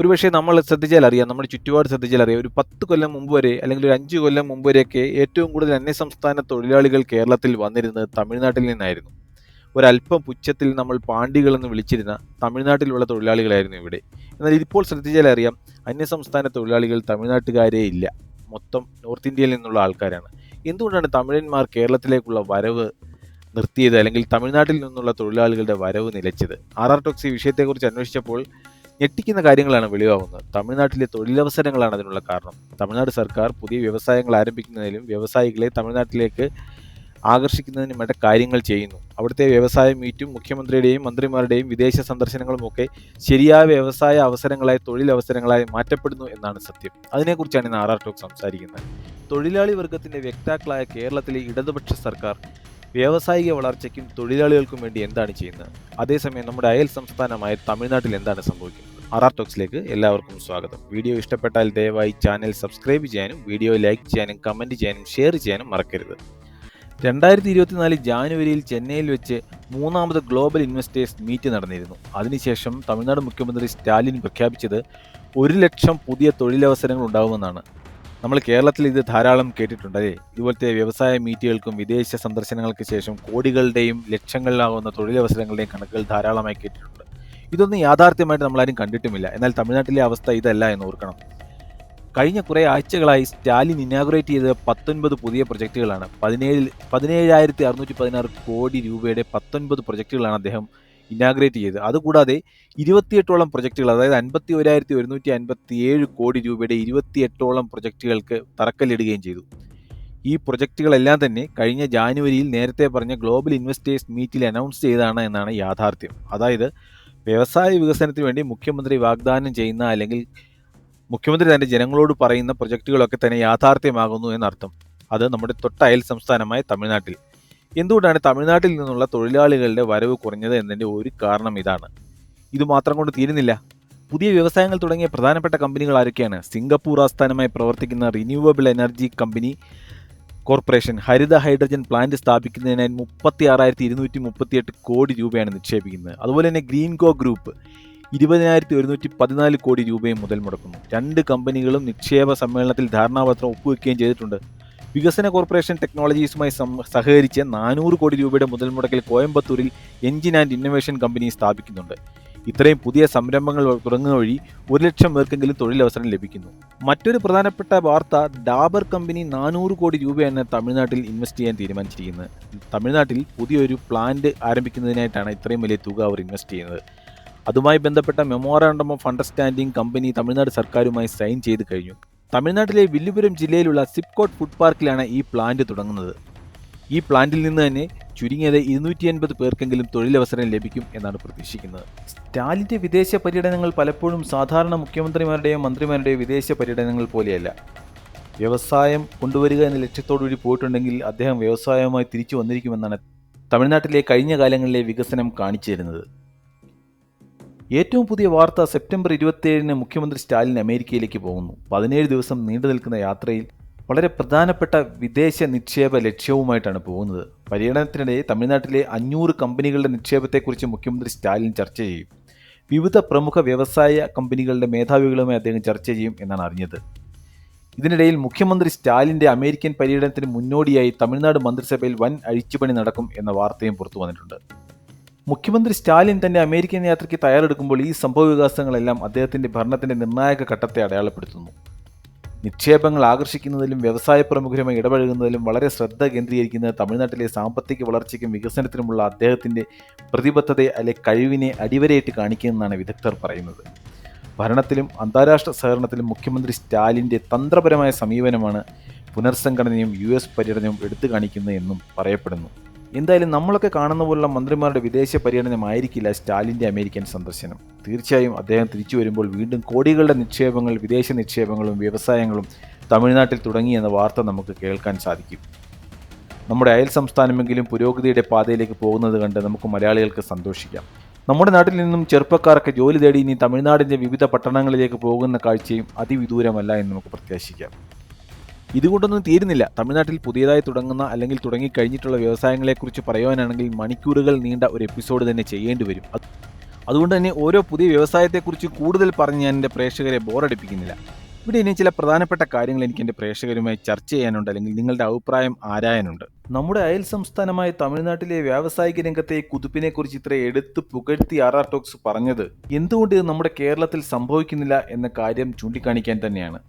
ഒരുപക്ഷെ നമ്മൾ ശ്രദ്ധിച്ചാൽ അറിയാം നമ്മുടെ ചുറ്റുപാട് ശ്രദ്ധിച്ചാൽ അറിയാം. ഒരു പത്ത് കൊല്ലം മുമ്പ് വരെ അല്ലെങ്കിൽ ഒരു അഞ്ച് കൊല്ലം മുമ്പ് വരെയൊക്കെ ഏറ്റവും കൂടുതൽ അന്യസംസ്ഥാന തൊഴിലാളികൾ കേരളത്തിൽ വന്നിരുന്നത് തമിഴ്നാട്ടിൽ നിന്നായിരുന്നു. ഒരല്പം പുച്ഛത്തിൽ നമ്മൾ പാണ്ഡികളെന്ന് വിളിച്ചിരുന്ന തമിഴ്നാട്ടിലുള്ള തൊഴിലാളികളായിരുന്നു ഇവിടെ. എന്നാൽ ഇതിപ്പോൾ ശ്രദ്ധിച്ചാൽ അറിയാം അന്യസംസ്ഥാന തൊഴിലാളികൾ തമിഴ്നാട്ടുകാരേ ഇല്ല. മൊത്തം നോർത്ത് ഇന്ത്യയിൽ നിന്നുള്ള ആൾക്കാരാണ്. എന്തുകൊണ്ടാണ് തമിഴന്മാർ കേരളത്തിലേക്കുള്ള വരവ് നിർത്തിയത് അല്ലെങ്കിൽ തമിഴ്നാട്ടിൽ നിന്നുള്ള തൊഴിലാളികളുടെ വരവ് നിലച്ചത്? ആർ ആർ ടോക്സി വിഷയത്തെക്കുറിച്ച് അന്വേഷിച്ചപ്പോൾ ഞെട്ടിക്കുന്ന കാര്യങ്ങളാണ് വെളിവാകുന്നത്. തമിഴ്നാട്ടിലെ തൊഴിലവസരങ്ങളാണ് അതിനുള്ള കാരണം. തമിഴ്നാട് സർക്കാർ പുതിയ വ്യവസായങ്ങൾ ആരംഭിക്കുന്നതിലും വ്യവസായികളെ തമിഴ്നാട്ടിലേക്ക് ആകർഷിക്കുന്നതിനും വേണ്ട കാര്യങ്ങൾ ചെയ്യുന്നു. അവിടുത്തെ വ്യവസായ മീറ്റും മുഖ്യമന്ത്രിയുടെയും മന്ത്രിമാരുടെയും വിദേശ സന്ദർശനങ്ങളും ഒക്കെ ശരിയായ വ്യവസായ അവസരങ്ങളായി തൊഴിലവസരങ്ങളായി മാറ്റപ്പെടുന്നു എന്നാണ് സത്യം. അതിനെക്കുറിച്ചാണ് ഇന്ന് ആർ ആർ ടോക്ക് സംസാരിക്കുന്നത്. തൊഴിലാളി വർഗത്തിന്റെ വ്യക്താക്കളായ കേരളത്തിലെ ഇടതുപക്ഷ സർക്കാർ വ്യാവസായിക വളർച്ചയ്ക്കും തൊഴിലാളികൾക്കും വേണ്ടി എന്താണ് ചെയ്യുന്നത്? അതേസമയം നമ്മുടെ അയൽ സംസ്ഥാനമായ തമിഴ്നാട്ടിൽ എന്താണ് സംഭവിക്കുന്നത്? ആറാർ ടോക്സിലേക്ക് എല്ലാവർക്കും സ്വാഗതം. വീഡിയോ ഇഷ്ടപ്പെട്ടാൽ ദയവായി ചാനൽ സബ്സ്ക്രൈബ് ചെയ്യാനും വീഡിയോ ലൈക്ക് ചെയ്യാനും കമന്റ് ചെയ്യാനും ഷെയർ ചെയ്യാനും മറക്കരുത്. രണ്ടായിരത്തി ഇരുപത്തിനാല് ജാനുവരിയിൽ ചെന്നൈയിൽ വെച്ച് മൂന്നാമത് ഗ്ലോബൽ ഇൻവെസ്റ്റേഴ്സ് മീറ്റ് നടന്നിരുന്നു. അതിനുശേഷം തമിഴ്നാട് മുഖ്യമന്ത്രി സ്റ്റാലിൻ പ്രഖ്യാപിച്ചത് ഒരു ലക്ഷം പുതിയ തൊഴിലവസരങ്ങൾ ഉണ്ടാകുമെന്നാണ് നമ്മൾ കേരളത്തിൽ ഇത് ധാരാളം കേട്ടിട്ടുണ്ടല്ലേ ഇതുപോലത്തെ വ്യവസായ മീറ്റുകൾക്കും വിദേശ സന്ദർശനങ്ങൾക്ക് ശേഷം കോടികളുടെയും ലക്ഷങ്ങളിലാകുന്ന തൊഴിലവസരങ്ങളുടെയും കണക്കുകൾ ധാരാളമായി കേട്ടിട്ടുണ്ട്. ഇതൊന്നും യാഥാർത്ഥ്യമായിട്ട് നമ്മളാരും കണ്ടിട്ടുമില്ല. എന്നാൽ തമിഴ്നാട്ടിലെ അവസ്ഥ ഇതല്ല എന്ന് ഓർക്കണം. കഴിഞ്ഞ കുറേ ആഴ്ചകളായി സ്റ്റാലിൻ ഇനാഗുറേറ്റ് ചെയ്ത പത്തൊൻപത് പുതിയ പ്രൊജക്റ്റുകളാണ് പതിനേഴിൽ പതിനേഴായിരത്തി അറുന്നൂറ്റി പതിനാറ് കോടി രൂപയുടെ പത്തൊൻപത് പ്രൊജക്റ്റുകളാണ് അദ്ദേഹം ഇനാഗ്രേറ്റ് ചെയ്ത്. അതുകൂടാതെ ഇരുപത്തിയെട്ടോളം പ്രൊജക്റ്റുകൾ അതായത് അൻപത്തി ഒരായിരത്തി ഒരുന്നൂറ്റി അൻപത്തി ഏഴ് കോടി രൂപയുടെ ഇരുപത്തിയെട്ടോളം പ്രൊജക്റ്റുകൾക്ക് തറക്കല്ലിടുകയും ചെയ്തു. ഈ പ്രൊജക്റ്റുകളെല്ലാം തന്നെ കഴിഞ്ഞ ജാനുവരിയിൽ നേരത്തെ പറഞ്ഞ ഗ്ലോബൽ ഇൻവെസ്റ്റേഴ്സ് മീറ്റിൽ അനൗൺസ് ചെയ്തതാണ് എന്നാണ് യാഥാർത്ഥ്യം. അതായത് വ്യവസായ വികസനത്തിന് വേണ്ടി മുഖ്യമന്ത്രി വാഗ്ദാനം ചെയ്യുന്ന അല്ലെങ്കിൽ മുഖ്യമന്ത്രി തന്നെ ജനങ്ങളോട് പറയുന്ന പ്രൊജക്റ്റുകളൊക്കെ തന്നെ യാഥാർത്ഥ്യമാകുന്നു എന്നർത്ഥം. അത് നമ്മുടെ തൊട്ടയൽ സംസ്ഥാനമായ തമിഴ്നാട്ടിൽ. എന്തുകൊണ്ടാണ് തമിഴ്നാട്ടിൽ നിന്നുള്ള തൊഴിലാളികളുടെ വരവ് കുറഞ്ഞത് എന്നതിന്റെ ഒരു കാരണം ഇതാണ്. ഇത് മാത്രം കൊണ്ട് തീരുന്നില്ല. പുതിയ വ്യവസായങ്ങൾ തുടങ്ങിയ പ്രധാനപ്പെട്ട കമ്പനികൾ ആരൊക്കെയാണ്? സിംഗപ്പൂർ ആസ്ഥാനമായി പ്രവർത്തിക്കുന്ന റിന്യൂവബിൾ എനർജി കമ്പനി കോർപ്പറേഷൻ ഹരിത ഹൈഡ്രജൻ പ്ലാന്റ് സ്ഥാപിക്കുന്നതിനായി മുപ്പത്തി ആറായിരത്തി ഇരുന്നൂറ്റി മുപ്പത്തിയെട്ട് കോടി രൂപയാണ് നിക്ഷേപിക്കുന്നത്. അതുപോലെ തന്നെ ഗ്രീൻകോ ഗ്രൂപ്പ് ഇരുപതിനായിരത്തി ഒരുന്നൂറ്റി പതിനാല് കോടി രൂപയും മുതൽ മുടക്കുന്നു. രണ്ട് കമ്പനികളും നിക്ഷേപ സമ്മേളനത്തിൽ ധാരണാപത്രം ഒപ്പുവെക്കുകയും ചെയ്തിട്ടുണ്ട്. വികസന കോർപ്പറേഷൻ ടെക്നോളജീസുമായി സഹകരിച്ച് നാനൂറ് കോടി രൂപയുടെ മുതൽ മുടക്കിൽ കോയമ്പത്തൂരിൽ എഞ്ചിൻ ആൻഡ് ഇന്നൊവേഷൻ കമ്പനി സ്ഥാപിക്കുന്നുണ്ട്. ഇത്രയും പുതിയ സംരംഭങ്ങൾ തുടങ്ങുക വഴി ഒരു ലക്ഷം പേർക്കെങ്കിലും തൊഴിലവസരം ലഭിക്കുന്നു. മറ്റൊരു പ്രധാനപ്പെട്ട വാർത്ത ഡാബർ കമ്പനി നാനൂറ് കോടി രൂപയാണ് തമിഴ്നാട്ടിൽ ഇൻവെസ്റ്റ് ചെയ്യാൻ തീരുമാനിച്ചിരിക്കുന്നത്. തമിഴ്നാട്ടിൽ പുതിയൊരു പ്ലാന്റ് ആരംഭിക്കുന്നതിനായിട്ടാണ് ഇത്രയും വലിയ തുക അവർ ഇൻവെസ്റ്റ് ചെയ്യുന്നത്. അതുമായി ബന്ധപ്പെട്ട memorandum of understanding company Tamil Nadu സർക്കാരുമായി സൈൻ ചെയ്ത് കഴിഞ്ഞു. തമിഴ്നാട്ടിലെ വില്ലുപുരം ജില്ലയിലുള്ള സിപ്കോട്ട് ഫുഡ് പാർക്കിലാണ് ഈ പ്ലാന്റ് തുടങ്ങുന്നത്. ഈ പ്ലാന്റിൽ നിന്ന് തന്നെ ചുരുങ്ങിയത് ഇരുന്നൂറ്റി അൻപത് പേർക്കെങ്കിലും തൊഴിലവസരം ലഭിക്കും എന്നാണ് പ്രതീക്ഷിക്കുന്നത്. സ്റ്റാലിന്റെ വിദേശ പര്യടനങ്ങൾ പലപ്പോഴും സാധാരണ മുഖ്യമന്ത്രിമാരുടെയോ മന്ത്രിമാരുടെയോ വിദേശ പര്യടനങ്ങൾ പോലെയല്ല. വ്യവസായം കൊണ്ടുവരിക എന്ന ലക്ഷ്യത്തോടുകൂടി പോയിട്ടുണ്ടെങ്കിൽ അദ്ദേഹം വ്യവസായവുമായി തിരിച്ചു വന്നിരിക്കുമെന്നാണ് തമിഴ്നാട്ടിലെ കഴിഞ്ഞ കാലങ്ങളിലെ വികസനം കാണിച്ചു തരുന്നത്. ഏറ്റവും പുതിയ വാർത്ത സെപ്റ്റംബർ ഇരുപത്തിയേഴിന് മുഖ്യമന്ത്രി സ്റ്റാലിൻ അമേരിക്കയിലേക്ക് പോകുന്നു. പതിനേഴ് ദിവസം നീണ്ടു നിൽക്കുന്ന യാത്രയിൽ വളരെ പ്രധാനപ്പെട്ട വിദേശ നിക്ഷേപ ലക്ഷ്യവുമായിട്ടാണ് പോകുന്നത്. പര്യടനത്തിനിടെ തമിഴ്നാട്ടിലെ അഞ്ഞൂറ് കമ്പനികളുടെ നിക്ഷേപത്തെക്കുറിച്ച് മുഖ്യമന്ത്രി സ്റ്റാലിൻ ചർച്ച ചെയ്യും. വിവിധ പ്രമുഖ വ്യവസായ കമ്പനികളുടെ മേധാവികളുമായി അദ്ദേഹം ചർച്ച ചെയ്യും എന്നാണ് അറിഞ്ഞത്. ഇതിനിടയിൽ മുഖ്യമന്ത്രി സ്റ്റാലിന്റെ അമേരിക്കൻ പര്യടനത്തിന് മുന്നോടിയായി തമിഴ്നാട് മന്ത്രിസഭയിൽ വൻ അഴിച്ചുപണി നടക്കും എന്ന വാർത്തയും പുറത്തു വന്നിട്ടുണ്ട്. മുഖ്യമന്ത്രി സ്റ്റാലിൻ തന്നെ അമേരിക്കൻ യാത്രയ്ക്ക് തയ്യാറെടുക്കുമ്പോൾ ഈ സംഭവ വികാസങ്ങളെല്ലാം അദ്ദേഹത്തിന്റെ ഭരണത്തിന്റെ നിർണായക ഘട്ടത്തെ അടയാളപ്പെടുത്തുന്നു. നിക്ഷേപങ്ങൾ ആകർഷിക്കുന്നതിലും വ്യവസായ പ്രമുഖരുമായി ഇടപഴകുന്നതിലും വളരെ ശ്രദ്ധ കേന്ദ്രീകരിക്കുന്നത് തമിഴ്നാട്ടിലെ സാമ്പത്തിക വളർച്ചയ്ക്കും വികസനത്തിനുമുള്ള അദ്ദേഹത്തിന്റെ പ്രതിബദ്ധതയെ അല്ലെ കഴിവിനെ അടിവരയിട്ട് കാണിക്കുമെന്നാണ് വിദഗ്ധർ പറയുന്നത്. ഭരണത്തിലും അന്താരാഷ്ട്ര സഹകരണത്തിലും മുഖ്യമന്ത്രി സ്റ്റാലിന്റെ തന്ത്രപരമായ സമീപനമാണ് പുനർസംഘടനയും യു എസ് പര്യടനവും എടുത്തു കാണിക്കുന്നത് എന്നും പറയപ്പെടുന്നു. എന്തായാലും നമ്മളൊക്കെ കാണുന്ന പോലുള്ള മന്ത്രിമാരുടെ വിദേശ പര്യടനമായിരിക്കില്ല സ്റ്റാലിന്റെ അമേരിക്കൻ സന്ദർശനം. തീർച്ചയായും അദ്ദേഹം തിരിച്ചു വരുമ്പോൾ വീണ്ടും കോടികളുടെ നിക്ഷേപങ്ങൾ വിദേശ നിക്ഷേപങ്ങളും വ്യവസായങ്ങളും തമിഴ്നാട്ടിൽ തുടങ്ങി എന്ന വാർത്ത നമുക്ക് കേൾക്കാൻ സാധിക്കും. നമ്മുടെ അയൽ സംസ്ഥാനമെങ്കിലും പുരോഗതിയുടെ പാതയിലേക്ക് പോകുന്നത് കണ്ട് നമുക്ക് മലയാളികൾക്ക് സന്തോഷിക്കാം. നമ്മുടെ നാട്ടിൽ നിന്നും ചെറുപ്പക്കാർക്ക് ജോലി തേടി ഇനി തമിഴ്നാടിന്റെ വിവിധ പട്ടണങ്ങളിലേക്ക് പോകുന്ന കാഴ്ചയും അതിവിദൂരമല്ല എന്ന് നമുക്ക് പ്രത്യാശിക്കാം. ഇതുകൊണ്ടൊന്നും തീരുന്നില്ല. തമിഴ്നാട്ടിൽ പുതിയതായി തുടങ്ങുന്ന അല്ലെങ്കിൽ തുടങ്ങിക്കഴിഞ്ഞിട്ടുള്ള വ്യവസായങ്ങളെക്കുറിച്ച് പറയുവാനാണെങ്കിൽ മണിക്കൂറുകൾ നീണ്ട ഒരു എപ്പിസോഡ് തന്നെ ചെയ്യേണ്ടി വരും. അതുകൊണ്ട് തന്നെ ഓരോ പുതിയ വ്യവസായത്തെക്കുറിച്ച് കൂടുതൽ പറഞ്ഞ് ഞാൻ എന്റെ പ്രേക്ഷകരെ ബോറടിപ്പിക്കുന്നില്ല. ഇവിടെ ഇനി ചില പ്രധാനപ്പെട്ട കാര്യങ്ങൾ എനിക്ക് എന്റെ പ്രേക്ഷകരുമായി ചർച്ച ചെയ്യാനുണ്ട് അല്ലെങ്കിൽ നിങ്ങളുടെ അഭിപ്രായം ആരായാനുണ്ട്. നമ്മുടെ അയൽ സംസ്ഥാനമായ തമിഴ്നാട്ടിലെ വ്യാവസായിക രംഗത്തെ കുതിപ്പിനെക്കുറിച്ച് ഇത്ര എടുത്ത് പുകഴ്ത്തി ആർ ആർ ടോക്സ് പറഞ്ഞത് എന്തുകൊണ്ട് ഇത് നമ്മുടെ കേരളത്തിൽ സംഭവിക്കുന്നില്ല എന്ന കാര്യം ചൂണ്ടിക്കാണിക്കാൻ തന്നെയാണ്.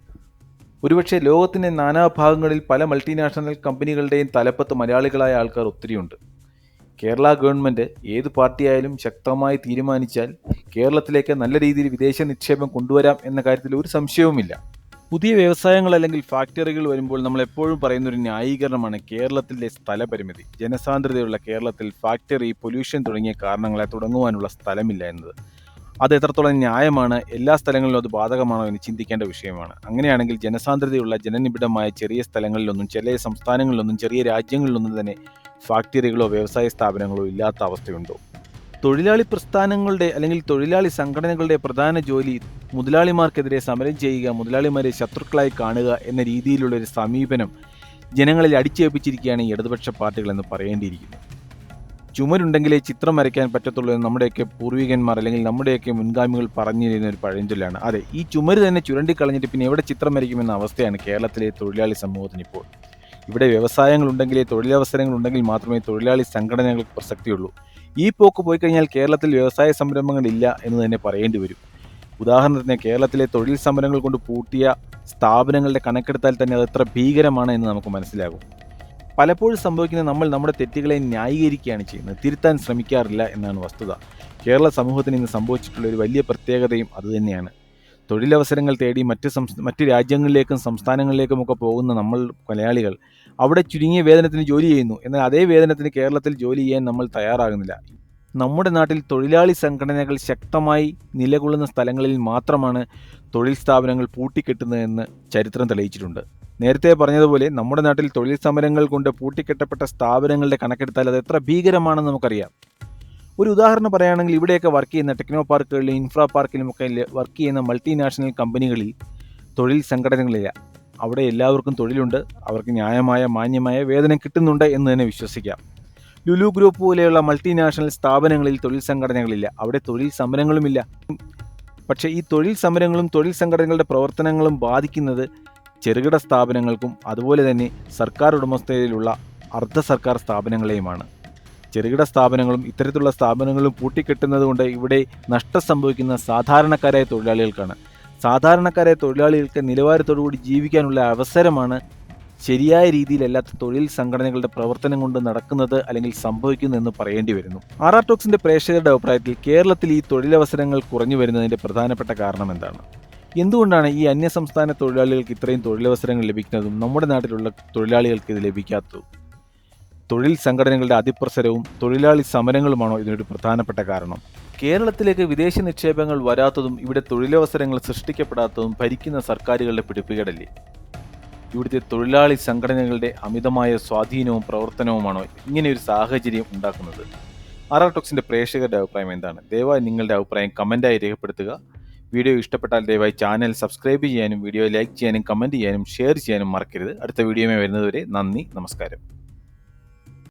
ഒരുപക്ഷെ ലോകത്തിന്റെ നാനാഭാഗങ്ങളിൽ പല മൾട്ടിനാഷണൽ കമ്പനികളുടെയും തലപ്പത്ത് മലയാളികളായ ആൾക്കാർ ഒത്തിരിയുണ്ട്. കേരള ഗവൺമെന്റ് ഏത് പാർട്ടിയായാലും ശക്തമായി തീരുമാനിച്ചാൽ കേരളത്തിലേക്ക് നല്ല രീതിയിൽ വിദേശ നിക്ഷേപം കൊണ്ടുവരാം എന്ന കാര്യത്തിൽ ഒരു സംശയവുമില്ല. പുതിയ വ്യവസായങ്ങൾ അല്ലെങ്കിൽ ഫാക്ടറികൾ വരുമ്പോൾ നമ്മൾ എപ്പോഴും പറയുന്ന ഒരു ന്യായീകരണമാണ് കേരളത്തിലെ സ്ഥലപരിമിതി. ജനസാന്ദ്രതയുള്ള കേരളത്തിൽ ഫാക്ടറി പൊല്യൂഷൻ തുടങ്ങിയ കാരണങ്ങളെ തുടങ്ങുവാനുള്ള സ്ഥലമില്ല എന്നത്. അത് എത്രത്തോളം ന്യായമാണ്? എല്ലാ സ്ഥലങ്ങളിലും അത് ബാധകമാണോ എന്ന് ചിന്തിക്കേണ്ട വിഷയമാണ്. അങ്ങനെയാണെങ്കിൽ ജനസാന്ദ്രതയുള്ള ജനനിബിഡമായ ചെറിയ സ്ഥലങ്ങളിലൊന്നും ചെറിയ സംസ്ഥാനങ്ങളിലൊന്നും ചെറിയ രാജ്യങ്ങളിലൊന്നും തന്നെ ഫാക്ടറികളോ വ്യവസായ സ്ഥാപനങ്ങളോ ഇല്ലാത്ത അവസ്ഥയുണ്ടോ? തൊഴിലാളി പ്രസ്ഥാനങ്ങളുടെ അല്ലെങ്കിൽ തൊഴിലാളി സംഘടനകളുടെ പ്രധാന ജോലി മുതലാളിമാർക്കെതിരെ സമരം ചെയ്യുക മുതലാളിമാരെ ശത്രുക്കളായി കാണുക എന്ന രീതിയിലുള്ള ഒരു സമീപനം ജനങ്ങളിൽ അടിച്ചേൽപ്പിച്ചിരിക്കുകയാണ് ഈ ഇടതുപക്ഷ പാർട്ടികളെന്ന് പറയേണ്ടിയിരിക്കുന്നു. ചുമരുണ്ടെങ്കിലേ ചിത്രം വരയ്ക്കാൻ പറ്റത്തുള്ളൂ എന്ന് നമ്മുടെയൊക്കെ പൂർവികന്മാർ അല്ലെങ്കിൽ നമ്മുടെയൊക്കെ മുൻഗാമികൾ പറഞ്ഞിരുന്ന ഒരു പഴഞ്ചൊല്ലാണ്. അതെ ഈ ചുമര് തന്നെ ചുരണ്ടിക്കളഞ്ഞിട്ട് പിന്നെ എവിടെ ചിത്രം വരയ്ക്കുമെന്ന അവസ്ഥയാണ് കേരളത്തിലെ തൊഴിലാളി സമൂഹത്തിന് ഇപ്പോൾ. ഇവിടെ വ്യവസായങ്ങൾ ഉണ്ടെങ്കിലേ തൊഴിലവസരങ്ങൾ ഉണ്ടെങ്കിൽ മാത്രമേ തൊഴിലാളി സംഘടനകൾക്ക് പ്രസക്തിയുള്ളൂ. ഈ പോക്ക് പോയി കഴിഞ്ഞാൽ കേരളത്തിൽ വ്യവസായ സംരംഭങ്ങളില്ല എന്ന് തന്നെ പറയേണ്ടി വരും. ഉദാഹരണത്തിന് കേരളത്തിലെ തൊഴിൽ സമരങ്ങൾ കൊണ്ട് പൂട്ടിയ സ്ഥാപനങ്ങളുടെ കണക്കെടുത്താൽ തന്നെ അത് എത്ര ഭീകരമാണ് എന്ന് നമുക്ക് മനസ്സിലാകും. പലപ്പോഴും സംഭവിക്കുന്ന നമ്മൾ നമ്മുടെ തെറ്റുകളെ ന്യായീകരിക്കുകയാണ് ചെയ്യുന്നത്. തിരുത്താൻ ശ്രമിക്കാറില്ല എന്നാണ് വസ്തുത. കേരള സമൂഹത്തിന് ഇന്ന് സംഭവിച്ചിട്ടുള്ള ഒരു വലിയ പ്രത്യേകതയും അതുതന്നെയാണ് തൊഴിലവസരങ്ങൾ തേടി മറ്റ് സംസ്ഥ മറ്റ് രാജ്യങ്ങളിലേക്കും സംസ്ഥാനങ്ങളിലേക്കുമൊക്കെ പോകുന്ന നമ്മൾ മലയാളികൾ അവിടെ ചുരുങ്ങിയ വേതനത്തിന് ജോലി ചെയ്യുന്നു. എന്നാൽ അതേ വേതനത്തിന് കേരളത്തിൽ ജോലി ചെയ്യാൻ നമ്മൾ തയ്യാറാകുന്നില്ല. നമ്മുടെ നാട്ടിൽ തൊഴിലാളി സംഘടനകൾ ശക്തമായി നിലകൊള്ളുന്ന സ്ഥലങ്ങളിൽ മാത്രമാണ് തൊഴിൽ സ്ഥാപനങ്ങൾ പൂട്ടിക്കെട്ടുന്നതെന്ന് ചരിത്രം തെളിയിച്ചിട്ടുണ്ട്. നേരത്തെ പറഞ്ഞതുപോലെ നമ്മുടെ നാട്ടിൽ തൊഴിൽ സമരങ്ങൾ കൊണ്ട് പൂട്ടിക്കെട്ടപ്പെട്ട സ്ഥാപനങ്ങളുടെ കണക്കെടുത്താൽ അത് എത്ര ഭീകരമാണെന്ന് നമുക്കറിയാം. ഒരു ഉദാഹരണം പറയുകയാണെങ്കിൽ ഇവിടെയൊക്കെ വർക്ക് ചെയ്യുന്ന ടെക്നോ പാർക്കുകളിലും ഇൻഫ്രാ പാർക്കിലുമൊക്കെ വർക്ക് ചെയ്യുന്ന മൾട്ടിനാഷണൽ കമ്പനികളിൽ തൊഴിൽ സംഘടനകളില്ല. അവിടെ എല്ലാവർക്കും തൊഴിലുണ്ട്. അവർക്ക് ന്യായമായ മാന്യമായ വേതനം കിട്ടുന്നുണ്ട് എന്ന് തന്നെ വിശ്വസിക്കാം. ലുലു ഗ്രൂപ്പ് പോലെയുള്ള മൾട്ടിനാഷണൽ സ്ഥാപനങ്ങളിൽ തൊഴിൽ സംഘടനകളില്ല. അവിടെ തൊഴിൽ സമരങ്ങളുമില്ല. പക്ഷേ ഈ തൊഴിൽ സമരങ്ങളും തൊഴിൽ സംഘടനകളുടെ പ്രവർത്തനങ്ങളും ബാധിക്കുന്നത് ചെറുകിട സ്ഥാപനങ്ങൾക്കും അതുപോലെ തന്നെ സർക്കാർ ഉടമസ്ഥതയിലുള്ള അർദ്ധ സർക്കാർ സ്ഥാപനങ്ങളെയുമാണ്. ചെറുകിട സ്ഥാപനങ്ങളും ഇത്തരത്തിലുള്ള സ്ഥാപനങ്ങളും പൂട്ടിക്കെട്ടുന്നത് കൊണ്ട് ഇവിടെ നഷ്ടം സംഭവിക്കുന്ന സാധാരണക്കാരായ തൊഴിലാളികൾക്കാണ്. സാധാരണക്കാരായ തൊഴിലാളികൾക്ക് നിലവാരത്തോടുകൂടി ജീവിക്കാനുള്ള അവസരമാണ് ശരിയായ രീതിയിലല്ലാത്ത തൊഴിൽ സംഘടനകളുടെ പ്രവർത്തനം കൊണ്ട് നടക്കുന്നത് അല്ലെങ്കിൽ സംഭവിക്കുന്നു എന്ന് പറയേണ്ടി വരുന്നു. ആർ ടോക്സിന്റെ പ്രേക്ഷകരുടെ അഭിപ്രായത്തിൽ കേരളത്തിൽ ഈ തൊഴിലവസരങ്ങൾ കുറഞ്ഞു വരുന്നതിന്റെ പ്രധാനപ്പെട്ട കാരണം എന്താണ്? എന്തുകൊണ്ടാണ് ഈ അന്യസംസ്ഥാന തൊഴിലാളികൾക്ക് ഇത്രയും തൊഴിലവസരങ്ങൾ ലഭിക്കുന്നതും നമ്മുടെ നാട്ടിലുള്ള തൊഴിലാളികൾക്ക് ഇത് ലഭിക്കാത്തതും? തൊഴിൽ സംഘടനകളുടെ അതിപ്രസരവും തൊഴിലാളി സമരങ്ങളുമാണോ ഇതിനൊരു പ്രധാനപ്പെട്ട കാരണം? കേരളത്തിലേക്ക് വിദേശ നിക്ഷേപങ്ങൾ വരാത്തതും ഇവിടെ തൊഴിലവസരങ്ങൾ സൃഷ്ടിക്കപ്പെടാത്തതും ഭരിക്കുന്ന സർക്കാരുകളുടെ പിടിപ്പുകേടല്ലേ? ഇവിടുത്തെ തൊഴിലാളി സംഘടനകളുടെ അമിതമായ സ്വാധീനവും പ്രവർത്തനവുമാണോ ഇങ്ങനെ ഒരു സാഹചര്യം ഉണ്ടാക്കുന്നത്? ആർ ടോക്സിന്റെ പ്രേക്ഷകരുടെ അഭിപ്രായം എന്താണ്? ദയവായി നിങ്ങളുടെ അഭിപ്രായം കമന്റായി രേഖപ്പെടുത്തുക. വീഡിയോ ഇഷ്ടപ്പെട്ടാൽ ദയവായി ചാനൽ സബ്സ്ക്രൈബ് ചെയ്യാനും വീഡിയോ ലൈക്ക് ചെയ്യാനും കമന്റ് ചെയ്യാനും ഷെയർ ചെയ്യാനും മറക്കരുത്. അടുത്ത വീഡിയോയുമായി വരുന്നതുവരെ നന്ദി നമസ്കാരം.